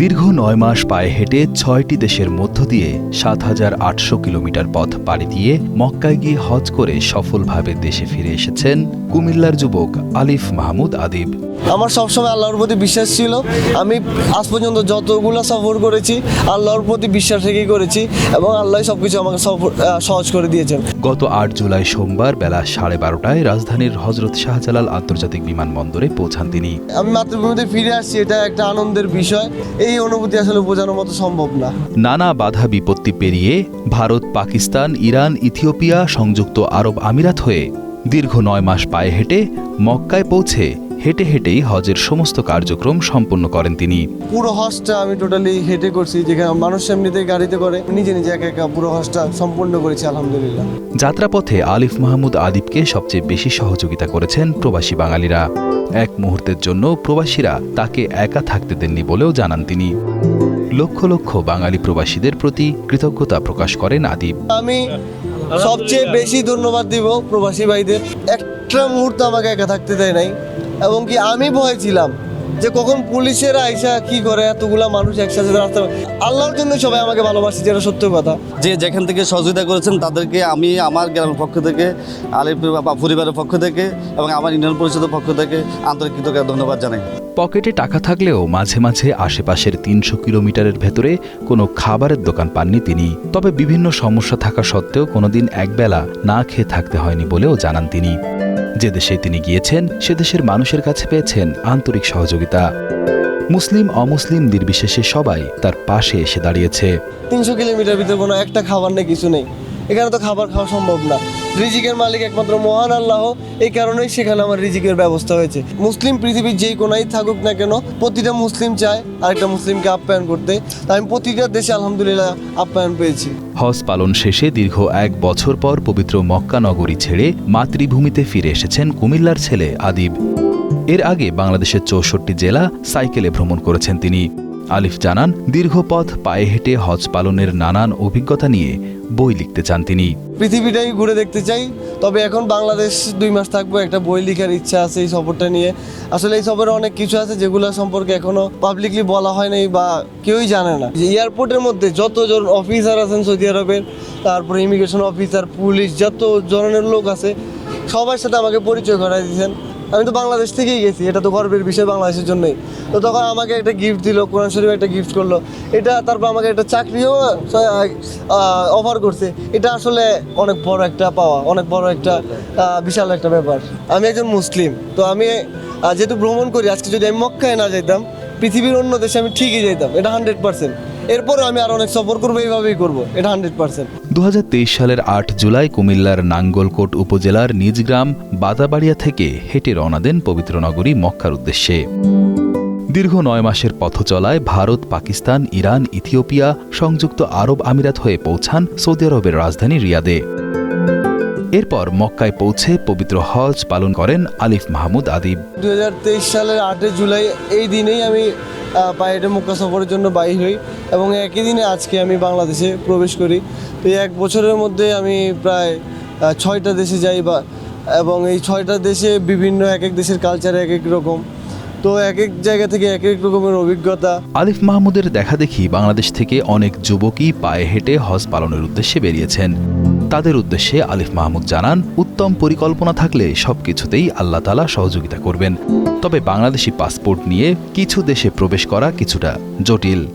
দীর্ঘ নয় মাস পায়ে হেঁটে ছয়টি দেশের মধ্য দিয়ে সাত হাজার আটশো কিলোমিটার পথ পাড়ি দিয়ে মক্কায় গিয়ে হজ করে সফলভাবে দেশে ফিরে এসেছেন কুমিল্লার যুবক আলিফ মাহমুদ আদিব। আমার সবসময় আল্লাহর প্রতি বিশ্বাস ছিল। আমি আজ পর্যন্ত যতগুলো সফর করেছি আল্লাহর প্রতি বিশ্বাস রেখেই করেছি এবং আল্লাহ সব কিছু আমাকে সফর সহজ করে দিয়েছেন। গত আট জুলাই সোমবার বেলা সাড়ে বারোটায় রাজধানীর হজরত শাহজালাল আন্তর্জাতিক বিমানবন্দরে পৌঁছান তিনি। আমি মাতৃভূমিতে ফিরে আসছি এটা একটা আনন্দের বিষয়। এই অনুভূতি আসলে বোঝানোর মতো সম্ভব না। নানা বাধা বিপত্তি পেরিয়ে ভারত, পাকিস্তান, ইরান, ইথিওপিয়া, সংযুক্ত আরব আমিরাত হয়ে দীর্ঘ নয় মাস পায়ে হেঁটে মক্কায় পৌঁছে হেঁটে হেঁটেই হজের সমস্ত কার্যক্রম সম্পন্ন করেন তিনি। পুরো হজটা আমি টোটালি হেঁটে করছি যেখানে মানুষ এমনিতে গাড়িতে করে নিজে নিজে একা একা পুরো হজটা সম্পূর্ণ করেছি আলহামদুলিল্লাহ। যাত্রাপথে আলিফ মাহমুদ আদিবকে সবচেয়ে বেশি সহযোগিতা করেছেন প্রবাসী বাঙালিরা। এক মুহূর্তের জন্য প্রবাসীরা তাকে একা থাকতে দেননি বলেও জানান তিনি। লক্ষ লক্ষ বাঙালি প্রবাসীদের প্রতি কৃতজ্ঞতা প্রকাশ করেন আদিব। আমি সবচেয়ে বেশি ধন্যবাদ দিব প্রবাসী ভাইদের। একটা মুহূর্ত আমাকে একা থাকতে দেয় নাই। এবং কি আমি ভয় ছিলাম যে কখন পুলিশের আইসা কি করে এতগুলা মানুষ একসাথে রাস্তা আল্লাহর জন্য সবাই আমাকে ভালোবাসে যেটা সত্য কথা। যে যেখান থেকে সহযোগিতা করেছেন তাদেরকে আমি আমার গ্রামের পক্ষ থেকে আলিফ বা পরিবারের পক্ষ থেকে এবং আমার ইউনিয়ন পরিষদের পক্ষ থেকে আন্তরিক কৃতজ্ঞতা ধন্যবাদ জানাই। পকেটে টাকা থাকলেও মাঝে মাঝে আশেপাশের তিনশো কিলোমিটারের ভেতরে কোনো খাবারের দোকান পাননি তিনি। তবে বিভিন্ন সমস্যা থাকা সত্ত্বেও কোনোদিন একবেলা না খেয়ে থাকতে হয়নি বলেও জানান তিনি। যে দেশে তিনি গিয়েছেন, সে দেশের মানুষের কাছে পেয়েছেন আন্তরিক সহযোগিতা। মুসলিম, অমুসলিম নির্বিশেষে সবাই তার পাশে এসে দাঁড়িয়েছে। তিনশো কিলোমিটার ভিতরে কোনো একটা খাবার নেই, কিছু নেই। এখানে তো খাবার খাওয়া সম্ভব না। রিজিকের মালিক একমাত্র মহান আল্লাহ। এই কারণেই সেখানে আমার রিজিকের ব্যবস্থা হয়েছে। মুসলিম পৃথিবীর যেই কোনায় থাকুক না কেন, প্রতিটা মুসলিম চায় আরেকটা মুসলিমকে আপ্যায়ন করতে। তাই আমি প্রতিটা দেশে আলহামদুলিল্লাহ আপ্যায়ন পেয়েছি। হজ পালন শেষে দীর্ঘ এক বছর পর পবিত্র মক্কা নগরী ছেড়ে মাতৃভূমিতে ফিরে এসেছেন কুমিল্লার ছেলে আদিব। এর আগে বাংলাদেশের চৌষট্টি জেলা সাইকেলে ভ্রমণ করেছেন তিনি। আলিফ জানান, দীর্ঘ পথ পায়ে হেঁটে হজ পালনের নানান অভিজ্ঞতা নিয়ে বই লিখতে চান তিনি। পৃথিবীটাই ঘুরে দেখতে চাই, তবে এখন বাংলাদেশ দুই মাস থাকব, একটা বই লেখার ইচ্ছা আছে এই সফরটা নিয়ে। আসলে এই সফরে অনেক কিছু আছে যেগুলো সম্পর্কে এখনও পাবলিকলি বলা হয় নাই বা কেউই জানে না। যে এয়ারপোর্টের মধ্যে যতজন অফিসার আছেন সৌদি আরবের, তারপরে ইমিগ্রেশন অফিসার পুলিশ যত ধরনের লোক আছে, সবার সাথে আমাকে পরিচয় করাই দিয়েছেন। আমি তো বাংলাদেশ থেকেই গেছি, এটা তো গর্বের বিষয় বাংলাদেশের জন্যই। তো তখন আমাকে একটা গিফট দিল, কোরআন শরীফ একটা গিফট করল। এটা তারপর আমাকে একটা চাকরিও অফার করছে। এটা আসলে অনেক বড় একটা পাওয়া, অনেক বড় একটা বিশাল একটা ব্যাপার। আমি একজন মুসলিম, তো আমি যেহেতু ভ্রমণ করি, আজকে যদি আমি মক্কায় না যেতাম পৃথিবীর অন্য দেশে আমি ঠিকই যেতাম এটা হান্ড্রেড পার্সেন্ট এরপরে আমি আর অনেক সফর করব, এইভাবেই করব। এটা হান্ড্রেড পার্সেন্ট দু সালের আট জুলাই কুমিল্লার নাঙ্গলকোট উপজেলার নিজ গ্রাম বাদাবাড়িয়া থেকে হেঁটে রওনা দেন পবিত্র নগরী মক্কার উদ্দেশ্যে। দীর্ঘ নয় মাসের পথ চলায় ভারত, পাকিস্তান, ইরান, ইথিওপিয়া সংযুক্ত আরব আমিরাত হয়ে পৌঁছান সৌদি আরবের রাজধানী রিয়াদে। এরপর মক্কায় পৌঁছে পবিত্র হজ পালন করেন আলিফ মাহমুদ আদিব। দুই হাজার তেইশ সালের আটই জুলাই এই দিনেই আমি পায়েটে মুক্কা সফরের জন্য বাইর হই এবং একই দিনে আজকে আমি বাংলাদেশে প্রবেশ করি। তো এক বছরের মধ্যে আমি প্রায় ছয়টা দেশে যাই বা এবং এই ছয়টা দেশে বিভিন্ন এক এক দেশের কালচার এক এক রকম। তো এক এক জায়গা থেকে এক এক রকমের অভিজ্ঞতা। আলিফ মাহমুদের দেখাদেখি বাংলাদেশ থেকে অনেক যুবকই পায়ে হেঁটে হজ পালনের উদ্দেশ্যে বেরিয়েছেন। তাদের উদ্দেশ্যে আলিফ মাহমুদ জানান, উত্তম পরিকল্পনা থাকলে সবকিছুতেই আল্লাহ তালা সহযোগিতা করবেন। তবে বাংলাদেশি পাসপোর্ট নিয়ে কিছু দেশে প্রবেশ করা কিছুটা জটিল।